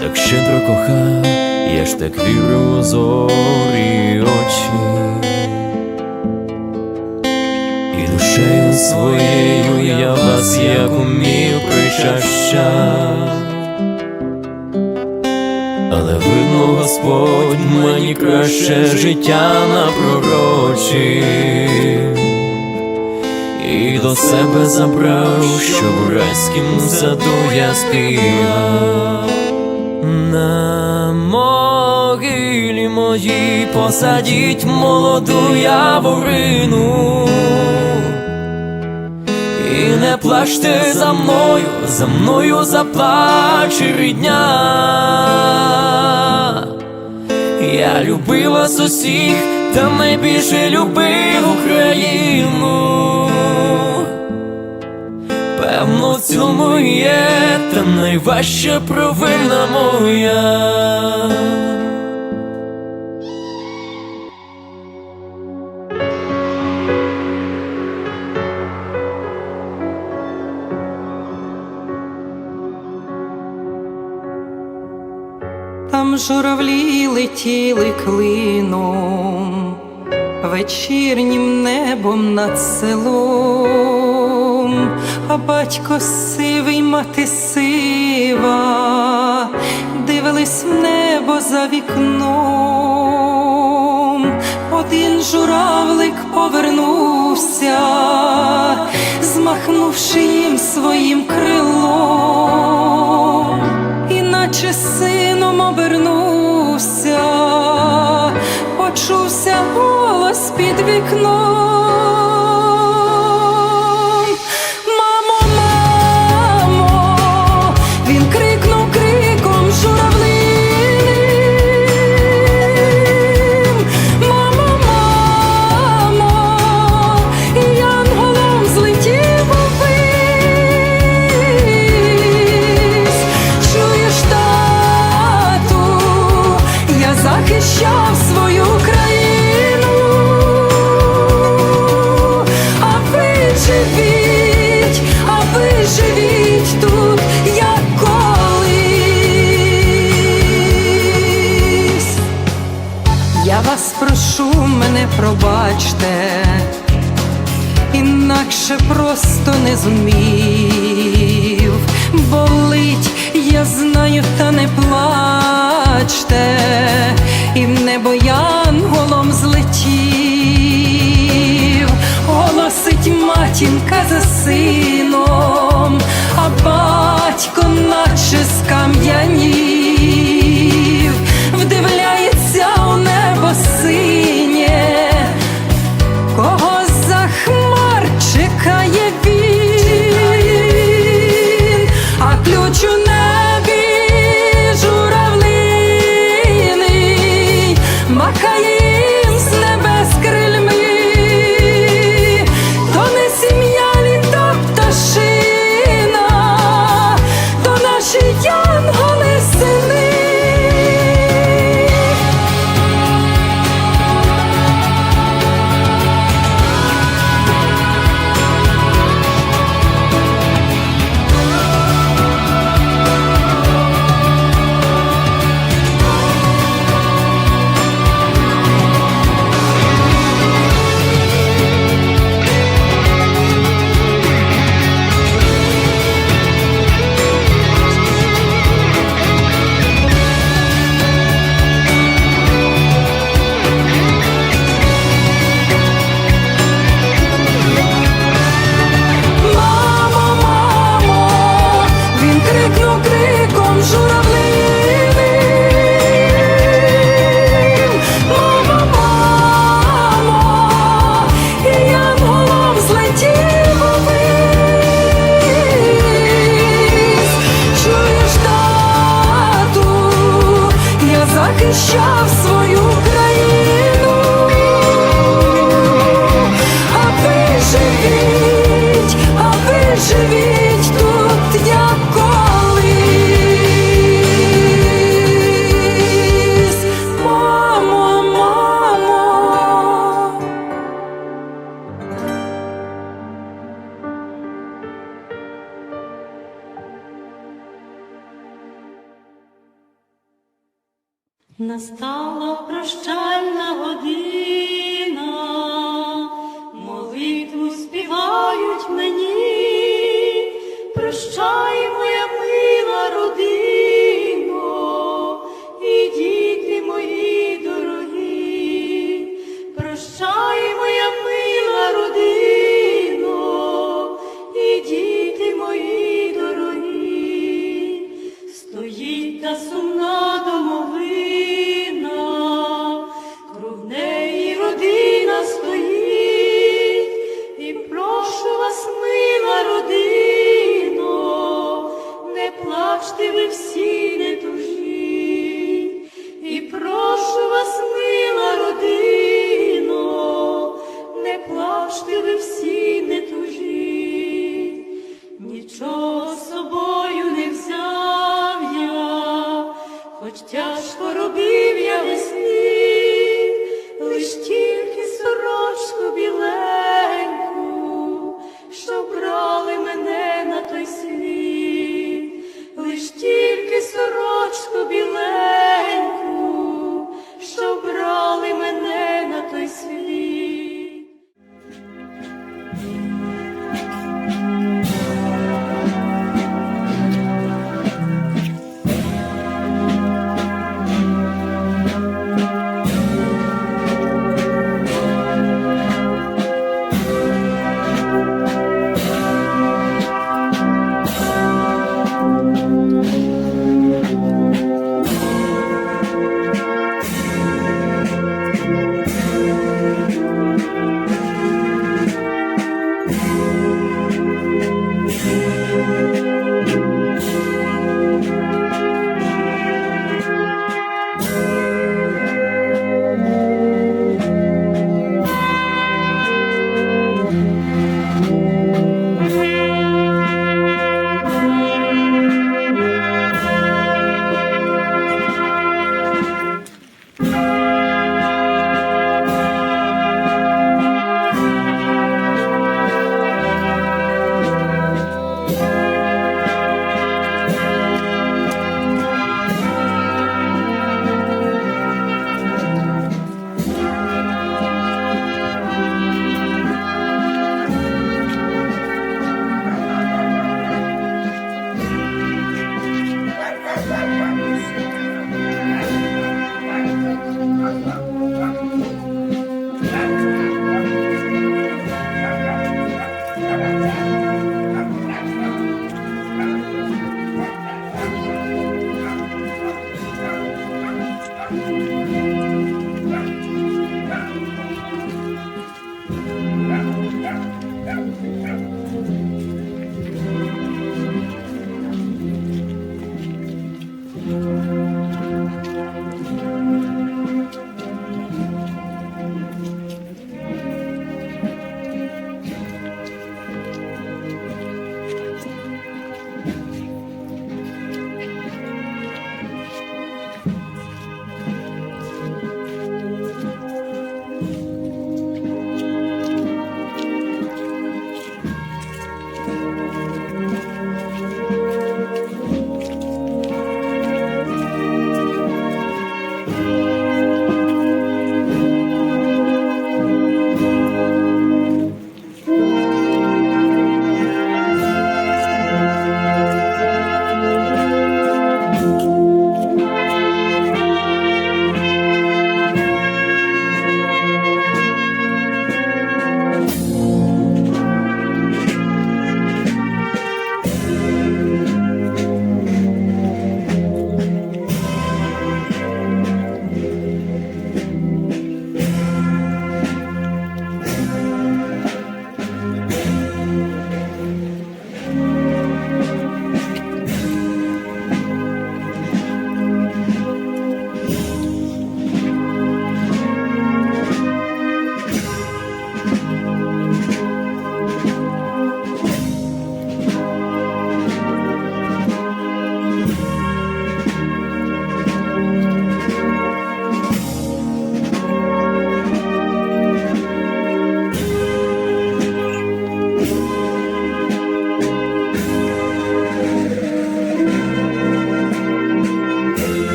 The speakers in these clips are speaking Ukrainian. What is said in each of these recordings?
Так щедро кохав, я ж так вірив у зорі очі. І душею своєю я вас як умів причащав. Але видно, Господь мені краще життя напророчив і до себе забрав, щоб в райськім саду я співав. На могилі моїй посадіть молоду яворину. І не плачте за мною, за мною заплаче рідня. Я любив вас усіх, та найбільше любив Україну. Певно, в цьому є та найважча провина моя. Там журавлі летіли клином, вечірнім небом над селом, а батько сивий, мати сива, дивились в небо за вікном. Один журавлик повернувся, змахнувши їм своїм крилом іначе сином обернувся, почувся голос під вікном. Просто не зумів. Болить, я знаю, та не плачте, і в небо янголом злетів, голосить матінка за сином, криком журавлиним. Настала прощальна година,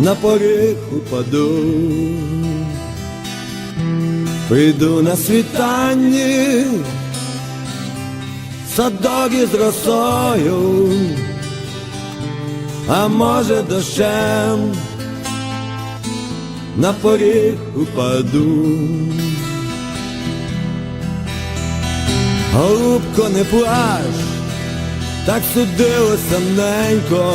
на поріг упаду, прийду на світанні, садок із росою, а може дощем на поріг упаду. Голубко, не плач, так судилося ненько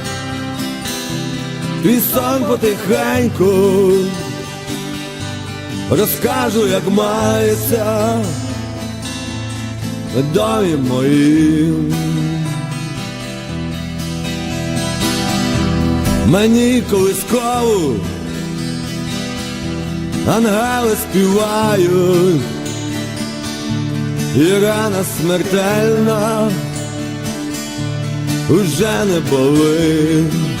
твій сон потихеньку, розкажу, як мається в домі моїм. Мені колискову ангели співають, і рана смертельна уже не болить.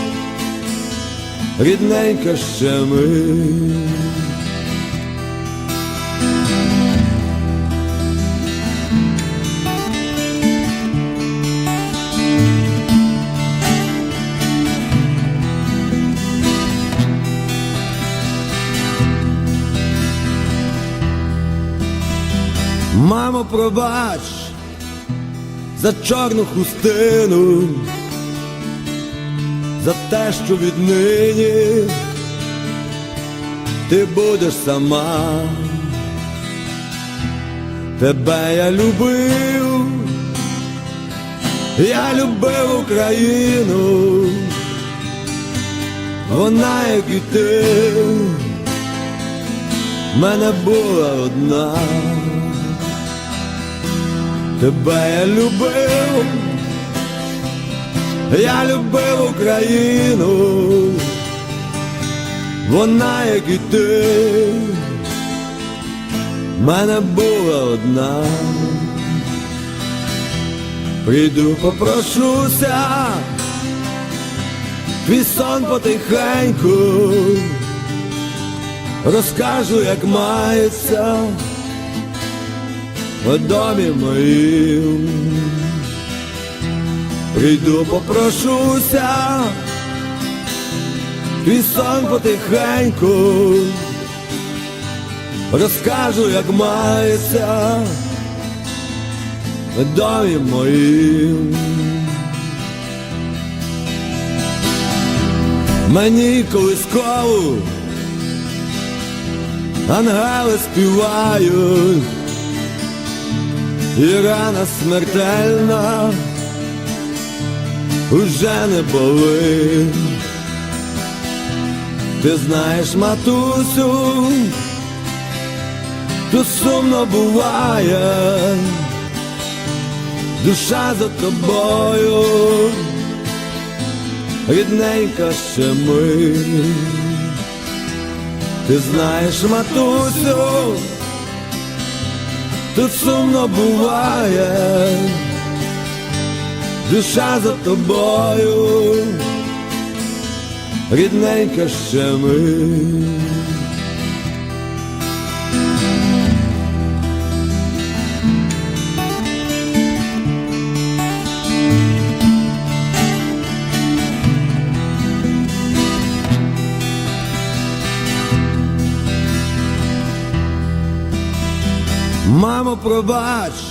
рідненька ще ми. Мамо, пробач за чорну хустину за те, що віднині ти будеш сама, тебе я любив, я любив Україну, вона, як і ти, мене була одна, тебе я любив. Я любив Україну, вона, як і ти, в мене була одна. Прийду, попрошуся, твій сон потихеньку, розкажу, як мається в домі моїм. Прийду, попрошуся, твій сон потихеньку, розкажу, як мається в домі моїм. Мені колискову ангели співають, і рана смертельна уже не болить. Ти знаєш, матусю, тут сумно буває, душа за тобою, рідненька ще ми. Ти знаєш, матусю, тут сумно буває душа за тобою, рідненька ще ми. Мамо, пробач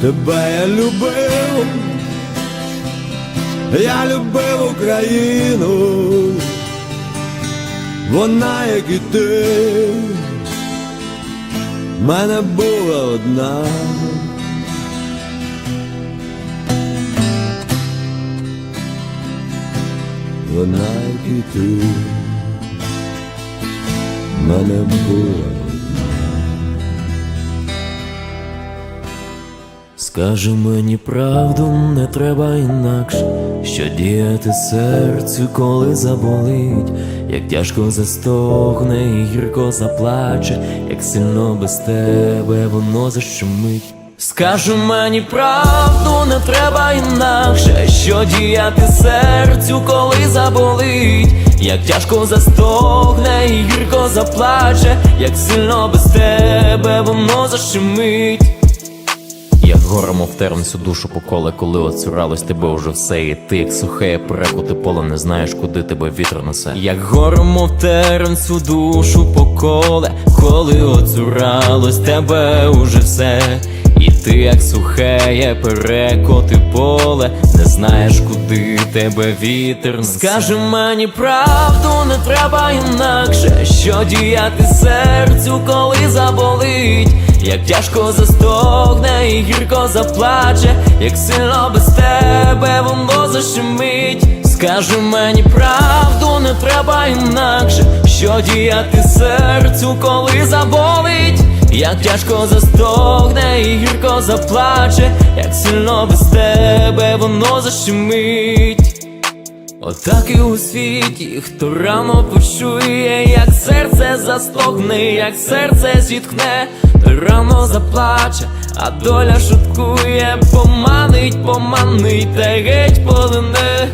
Тебе я любив, я любив Україну, вона, як і ти, мене була одна. Вона, як і ти, мене була Скажи мені правду, не треба інакше, що діяти серцю, коли заболить, як тяжко застогне і гірко заплаче, як сильно без тебе воно защемить. Скажи мені правду, не треба інакше, що діяти серцю, коли заболить, як тяжко застогне і гірко заплаче, як сильно без тебе воно защемить. Як горемо в тернцю душу поколе, коли оцюралось тебе уже все, і ти, як сухе перекути поле, не знаєш, куди тебе вітер несе. Як горемо в тернцю душу поколе, коли оцюралось тебе уже все. Ти, як сухе перекоти поле, не знаєш, куди тебе вітер несе. Скажи мені правду, не треба інакше, що діяти серцю, коли заболить. Як тяжко застогне і гірко заплаче, як сильно без тебе воно защемить. Скажи мені правду, не треба інакше, що діяти серцю, коли заболить, як тяжко застогне і гірко заплаче, як сильно без тебе воно защемить. Отак і у світі, хто рано почує, як серце застогне, як серце зітхне, той рано заплаче, а доля шуткує, поманить, поманить, та геть полине.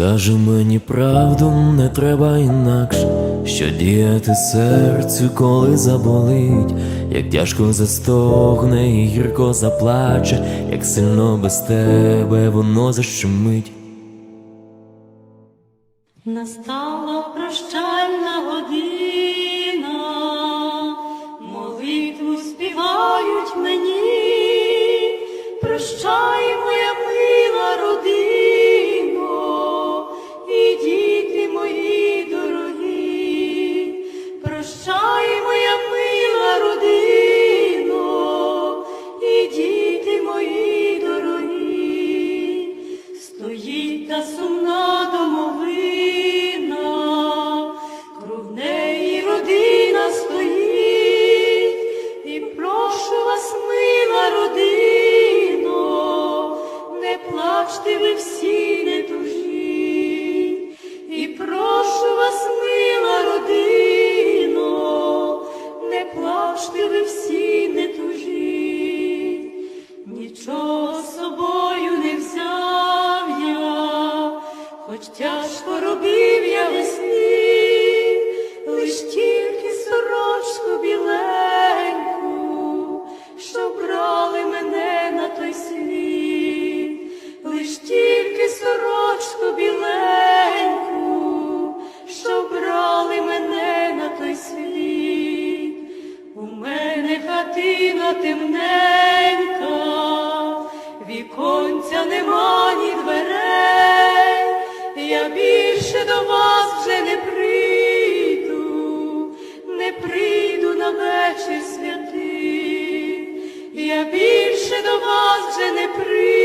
Скажи мені правду, не треба інакше, що діяти серцю, коли заболить, як тяжко застогне і гірко заплаче, як сильно без тебе воно защемить. Настала прощальна година, молитву співають мені, прощай, вечір святий, я більше до вас вже не прийду.